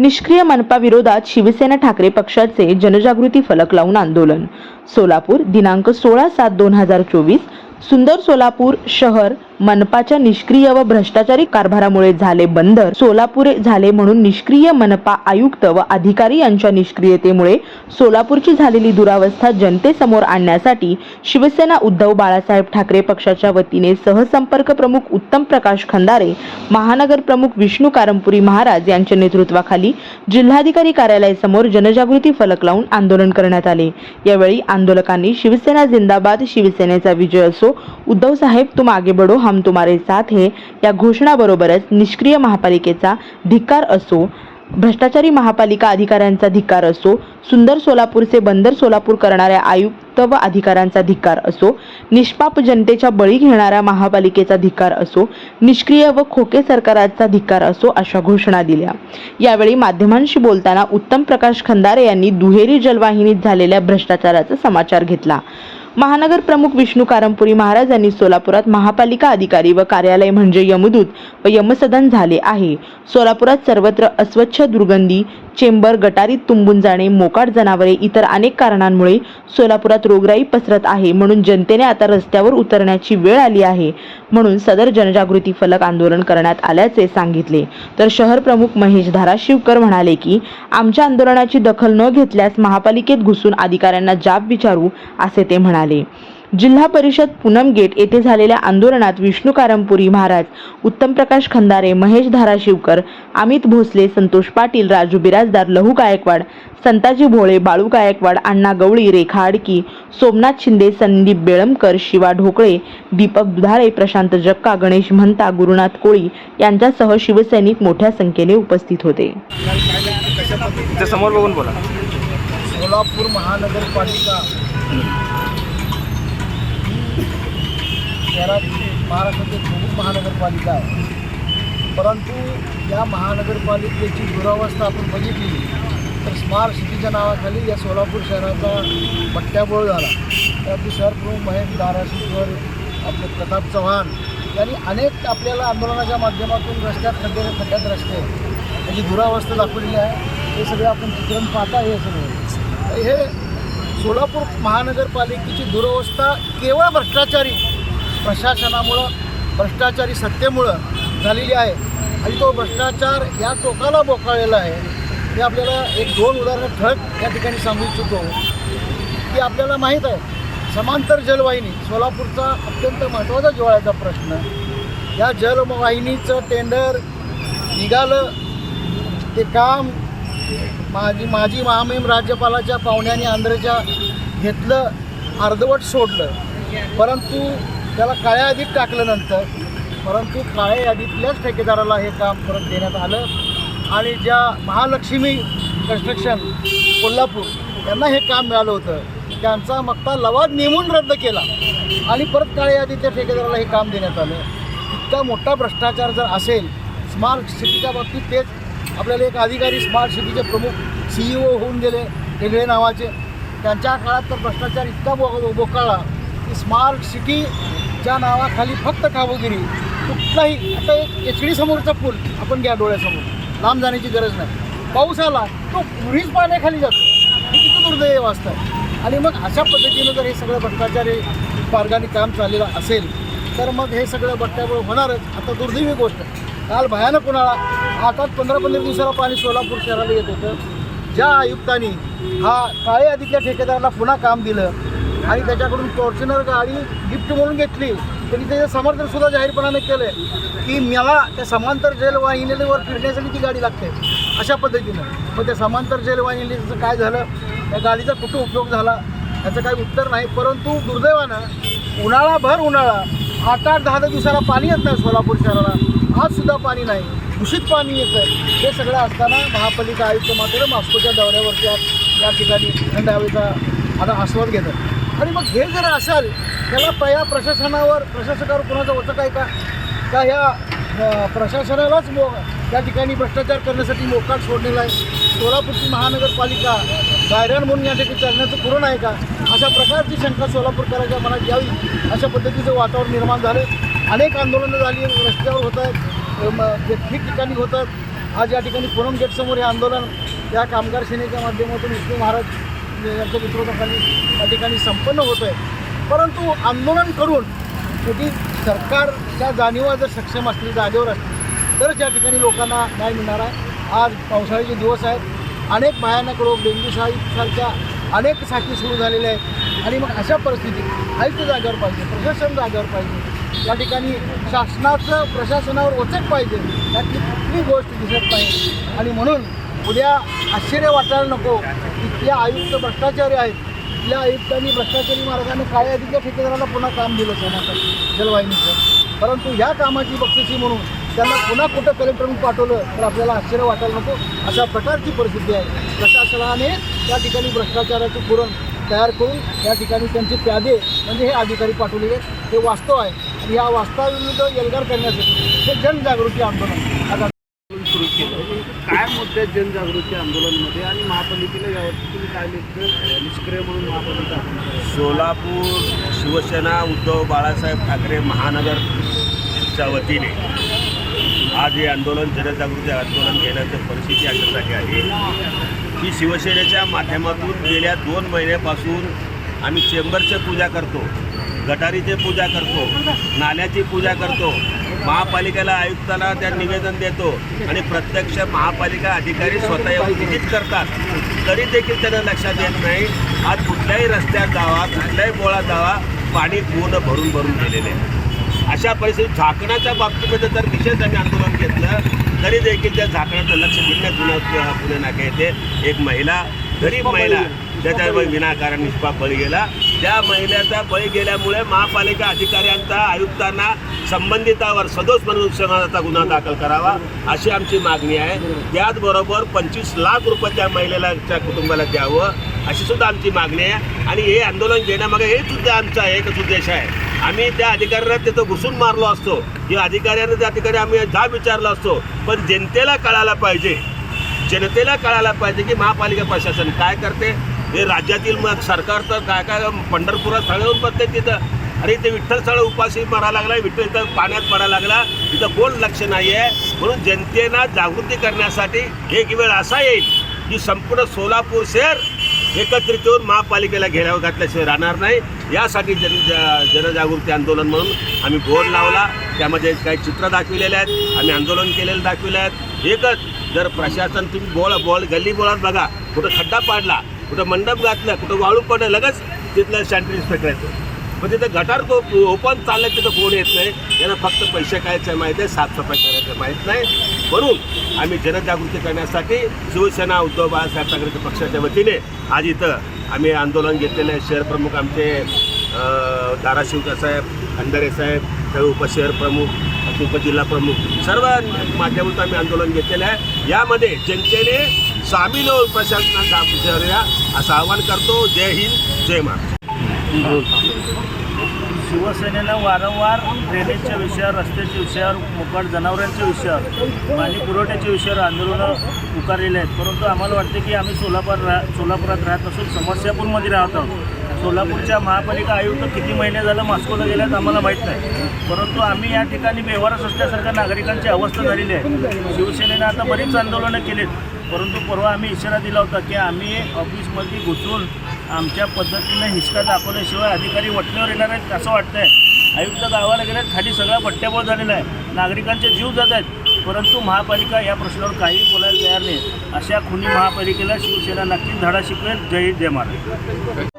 निष्क्रिय मनपा विरोधात शिवसेना ठाकरे पक्षाचे जनजागृती फलक लावून आंदोलन. सोलापूर दिनांक सोळा सात दोन हजार चोवीस सुंदर सोलापूर शहर मनपाच्या निष्क्रिय व भ्रष्टाचारी कारभारामुळे झाले बंद सोलापूर झाले म्हणून निष्क्रिय मनपा आयुक्त व अधिकारी यांच्या निष्क्रियतेमुळे सोलापूरची झालेली दुरावस्था जनतेसमोर आणण्यासाठी शिवसेना उद्धव बाळासाहेब ठाकरे पक्षाच्या वतीने सहसंपर्क प्रमुख उत्तम प्रकाश खंदारे महानगर प्रमुख विष्णू कारंपुरी महाराज यांच्या नेतृत्वाखाली जिल्हाधिकारी कार्यालयासमोर जनजागृती फलक लावून आंदोलन करण्यात आले. यावेळी आंदोलकांनी शिवसेना जिंदाबाद शिवसेनेचा विजय असो उद्धव साहेब तू मागे बढो हम तुम्हारे साथ है या घोषणाबरोबरच निष्क्रिय महापालिकेचा धिक्कार असो भ्रष्टाचारी महापालिका अधिकाऱ्यांचा धिक्कार असो सुंदर सोलापूरचे बंदर सोलापूर करणाऱ्या आयुक्त व अधिकाऱ्यांचा धिक्कार असो निष्पाप जनतेच्या बळी घेणाऱ्या महापालिकेचा धिक्कार असो निष्क्रिय व खोके सरकाराचा धिक्कार असो अशा घोषणा दिल्या. यावेळी माध्यमांशी बोलताना उत्तम प्रकाश खंदारे यांनी दुहेरी जलवाहिनीत झालेल्या भ्रष्टाचाराचा समाचार घेतला. महानगर प्रमुख विष्णू कारंपुरी महाराज यांनी सोलापुरात महापालिका अधिकारी व कार्यालय म्हणजे यमदूत व यमसदन झाले आहे. सोलापुरात सर्वत्र अस्वच्छ दुर्गंधी चेंबर गटारीत तुंबून जाणे मोकाट जनावरे इतर अनेक कारणांमुळे सोलापुरात रोगराई पसरत आहे म्हणून जनतेने आता रस्त्यावर उतरण्याची वेळ आली आहे म्हणून सदर जनजागृती फलक आंदोलन करण्यात आल्याचे सांगितले. तर शहर प्रमुख महेश धाराशिवकर म्हणाले की आमच्या आंदोलनाची दखल न घेतल्यास महापालिकेत घुसून अधिकाऱ्यांना जाब विचारू असे ते म्हणाले. जिल्हा परिषद पूनम गेट येथे झालेल्या आंदोलनात विष्णू कारंपुरी महाराज उत्तम प्रकाश खंदारे महेश धाराशिवकर अमित भोसले संतोष पाटील राजू बिराजदार लहू गायकवाड संताजी भोळे बाळू गायकवाड अण्णा गवळी रेखा आडकी सोमनाथ शिंदे संदीप बेळमकर शिवा ढोकळे दीपक दुधाळे प्रशांत जक्का गणेश म्हणता गुरुनाथ कोळी यांच्यासह शिवसैनिक मोठ्या संख्येने उपस्थित होते. समोर बघून बोला. सोलापूर महानगरपालिका शहराची महाराष्ट्रातील प्रमुख महानगरपालिका आहे. परंतु या महानगरपालिकेची दुरावस्था आपण बघितली तर स्मार्ट सिटीच्या नावाखाली या सोलापूर शहराचा पट्ट्याबोळ झाला. त्यातून शहर प्रमुख महेश धाराशिवकर आपले प्रताप चव्हाण यांनी अनेक आपल्याला आंदोलनाच्या माध्यमातून रस्त्यात खड्डे खड्ड्यात रस्ते त्याची दुरावस्था दाखवलेली आहे. हे सगळं आपण चित्रण पाहता हे सगळं. हे सोलापूर महानगरपालिकेची दुरावस्था केवळ भ्रष्टाचारी प्रशासनामुळं भ्रष्टाचारी सत्तेमुळं झालेली आहे. आणि तो भ्रष्टाचार या टोकाला बोकाळलेला आहे. हे आपल्याला एक दोन उदाहरणं ठळक या ठिकाणी सांगू इच्छितो. की आपल्याला माहीत आहे समांतर जलवाहिनी सोलापूरचा अत्यंत महत्त्वाचा जिवाळ्याचा प्रश्न. या जलवाहिनीचं टेंडर निघालं. ते काम माझी माजी महामहिम राज्यपालाच्या पाहुण्याने आंध्रच्या घेतलं अर्धवट सोडलं. परंतु त्याला काळ्या यादीत टाकल्यानंतर परंतु काळ्या यादीतल्याच ठेकेदाराला हे काम परत देण्यात आलं. आणि ज्या महालक्ष्मी कन्स्ट्रक्शन कोल्हापूर यांना हे काम मिळालं होतं. त्यांचा मक्ता लवाद नेमून रद्द केला. आणि परत काळ्या यादीतल्या ठेकेदाराला हे काम देण्यात आलं. इतका मोठा भ्रष्टाचार जर असेल स्मार्ट सिटीच्या बाबतीत तेच आपल्याला एक अधिकारी स्मार्ट सिटीचे प्रमुख सी ई ओ होऊन गेले वेगळे नावाचे. त्यांच्या काळात तर भ्रष्टाचार इतका बो बोकाळला की स्मार्ट सिटी ज्या नावाखाली फक्त कामगिरी कुठलाही आता एक एच डी समोरचा पूल आपण घ्या डोळ्यासमोर. लांब जाण्याची गरज नाही. पाऊस आला तो पुरीच पाण्याखाली जातो. हे किती दुर्दैव असतं आणि मग अशा पद्धतीनं जर हे सगळं भ्रष्टाचारी मार्गाने काम चाललेलं असेल तर मग हे सगळं बट्ट्याबोळ होणारच. आता दुर्दैवी गोष्ट काल भयानक उन्हाळा. आता पंधरा पंधरा दिवसाला पाणी सोलापूर शहराला येत होतं. ज्या आयुक्तांनी हा काळे यादीतल्या ठेकेदाराला पुन्हा काम दिलं आणि त्याच्याकडून फॉर्च्युनर गाडी गिफ्ट म्हणून घेतली. त्यांनी त्याचं समर्थन सुद्धा जाहीरपणाने केलं की मला त्या समांतर जलवाहिनीवर फिरण्यासाठी ती गाडी लागते. अशा पद्धतीनं. मग त्या समांतर जेल वाहिनीचं काय झालं? त्या गाडीचा कुठं उपयोग झाला? याचं काही उत्तर नाही. परंतु दुर्दैवानं उन्हाळाभर उन्हाळा आठ आठ दहा दहा दिवसाला पाणी येत नाही सोलापूर शहराला. आजसुद्धा पाणी नाही. दूषित पाणी येतं हे सगळं असताना महापालिका आयुक्त मात्र मास्कोच्या दौऱ्यावरती आज या ठिकाणी थंड हवेचा आता आस्वाद घेतात. आणि मग हे जर असाल त्याला या प्रशासनावर प्रशासकावर कोणाचं होतं आहे का? का ह्या प्रशासनालाच मो त्या ठिकाणी भ्रष्टाचार करण्यासाठी मोकाट सोडलेला आहे? सोलापूरची महानगरपालिका गायरान म्हणून या ठिकाणी चालण्याचं पुरण आहे का? अशा प्रकारची शंका सोलापूरकरांच्या मनात यावी अशा पद्धतीचं वातावरण निर्माण झालं. अनेक आंदोलनं झाली रस्त्यावर होत आहेत ठिकठिकाणी होतात. आज या ठिकाणी पूनम गेटसमोर हे आंदोलन या कामगार सेनेच्या माध्यमातून विष्णू महाराज यांच्या विरोधकांनी त्या ठिकाणी संपन्न होतो आहे. परंतु आंदोलन करून कधी सरकारच्या जाणीवा जर सक्षम असतील जागेवर असतील तरच या ठिकाणी लोकांना न्याय मिळणार आहे. आज पावसाळ्याचे दिवस आहेत. अनेक भयानक रोग डेंग्यू अनेक साथी सुरू झालेल्या आहेत. आणि मग अशा परिस्थितीत आयुक्त जागेवर पाहिजे प्रशासन जागेवर पाहिजे या ठिकाणी शासनाचं प्रशासनावर ओचक पाहिजे यातली कुठली गोष्ट दिसत नाही. आणि म्हणून उद्या आश्चर्य वाटायला नको. इथल्या आयुक्त भ्रष्टाचारी आहेत. इथल्या आयुक्तांनी भ्रष्टाचारी मार्गाने काळ्या अधिकच्या ठेकेदाराला पुन्हा काम दिलं सोन्याचं जलवाहिनीचं. परंतु ह्या कामाची बक्षिसी म्हणून त्यांना पुन्हा कुठं कलेक्टरने पाठवलं तर आपल्याला आश्चर्य वाटायला नको. अशा प्रकारची परिस्थिती आहे. प्रशासनाने त्या ठिकाणी भ्रष्टाचाराचे पुरण तयार करून त्या ठिकाणी त्यांचे प्यादे म्हणजे हे अधिकारी पाठवलेले आहेत. हे वास्तव आहे. आणि या वास्तवाविरुद्ध एल्गार करण्यासाठी हे जनजागृती आंदोलन आता काय जनजागृती आंदोलनमध्ये आणि महापालिकेला यावरती तुम्ही काय निष्क्रिय म्हणून महापालिका सोलापूर शिवसेना उद्धव बाळासाहेब ठाकरे महानगरच्या वतीने आज हे आंदोलन जनजागृती आंदोलन घेण्याची परिस्थिती अशासाठी आहे. की शिवसेनेच्या माध्यमातून गेल्या दोन महिन्यापासून आम्ही चेंबरचे पूजा करतो. गटारीचे पूजा करतो नाल्याची पूजा करतो महापालिकेला आयुक्ताला त्या निवेदन देतो आणि प्रत्यक्ष महापालिका अधिकारी स्वतः येऊन विजिट करतात. तरी देखील त्यांना लक्षात येत नाही आज कुठल्याही रस्त्यात जावा कुठल्याही बोळात जावा पाणी पूर्ण भरून भरून गेलेले अशा परिस्थितीत झाकणाच्या बाबतीमध्ये जर विशेष आम्ही आंदोलन घेतलं तरी देखील त्या झाकणाचं लक्ष दिलं पुणे पुणे नाक्या येथे एक महिला गरीब महिला त्याच्या विनाकारण निष्पाप बळी गेला. त्या महिलेचा बळी गेल्यामुळे महापालिका अधिकाऱ्यांचा आयुक्तांना संबंधितावर सदोष मनुष्यनाचा गुन्हा दाखल करावा अशी आमची मागणी आहे. त्याचबरोबर पंचवीस लाख रुपये त्या महिलेला त्या कुटुंबाला द्यावं अशी सुद्धा आमची मागणी आहे. आणि हे आंदोलन घेण्यामागे हे सुद्धा आमचा एकच उद्देश आहे. आम्ही त्या अधिकाऱ्यांना तिथं घुसून मारलो असतो. की अधिकाऱ्यांना त्या ठिकाणी आम्ही जा विचारलो असतो. पण जनतेला कळायला पाहिजे. जनतेला कळायला पाहिजे की महापालिका प्रशासन काय करते? हे राज्यातील मग सरकार तर काय काय पंढरपुरात सगळं बघते तिथं. अरे इथे विठ्ठल स्थळ उपाशी मरा लागला विठ्ठल इथं पाण्यात पडायला लागला. तिथं कोण लक्ष नाही आहे म्हणून जनतेला जागृती करण्यासाठी एक वेळ असा येईल की संपूर्ण सोलापूर शहर एकत्रित येऊन महापालिकेला घेण्यावर घातल्याशिवाय राहणार नाही. यासाठी जन जनजागृती आंदोलन म्हणून आम्ही बोर्ड लावला. त्यामध्ये काही चित्र दाखविलेले आहेत. आम्ही आंदोलन केलेलं दाखविले आहेत. एकच जर प्रशासन तुम्ही बोळ बोळ गल्ली बोळात बघा कुठं खड्डा पाडला कुठं मंडप घातला कुठं वाळू पडलं लगेच तिथलं सॅनिटरी इन्स्पेक्टर येतो. पण तिथं गटार तो ओपन चाललं तिथं कोण येत नाही. यांना फक्त पैसे कायचं माहीत आहे साफसफाई करायचं माहीत नाही. म्हणून आम्ही जनजागृती करण्यासाठी शिवसेना उद्धव बाळासाहेब ठाकरे पक्षाच्या वतीने आज इथं आम्ही आंदोलन घेतलेलं आहे. शहर प्रमुख आमचे धाराशिवकर साहेब खंडारे साहेब सर्व उपशहर प्रमुख उपजिल्हा प्रमुख सर्व माध्यमातून आम्ही आंदोलन घेतलेलं आहे. यामध्ये जनतेने सामील होऊन प्रशासनाचा करूया असं आवाहन करतो. जय हिंद जय महाराष्ट्र. शिवसेनेनं वारंवार ड्रेनेजच्या विषयावर रस्त्याच्या विषयावर मोकाट जनावरांच्या विषयावर पाणी पुरवठ्याच्या विषयावर आंदोलनं पुकारलेली आहेत. परंतु आम्हाला वाटते की आम्ही सोलापूर रा सोलापुरात राहत असून समस्यापूरमध्ये राहत आहोत. सोलापूरच्या महापालिका आयुक्त किती महिने झालं मॉस्कोला गेल्यात आम्हाला माहीत नाही. परंतु आम्ही या ठिकाणी बेवारस असल्यासारख्या नागरिकांची अवस्था झालेली आहे. शिवसेनेनं आता बरीच आंदोलनं केलीत. परंतु परवा आम्ही इशारा दिला होता की आम्ही ऑफिसमध्ये घुसून आमच्या पद्धतीनं हिसका दाखवल्याशिवाय अधिकारी वटण्यावर येणार आहेत असं वाटतंय. आयुक्त गावाला गेल्यात खाली सगळा पट्ट्याबोळ झालेला आहे. नागरिकांचे जीव जात आहेत. परंतु महापालिका या प्रश्नावर काही बोलायला तयार नाही. अशा खुनी महापालिकेला शिवसेना नक्कीच धडा शिकवेल. जय जय महाराज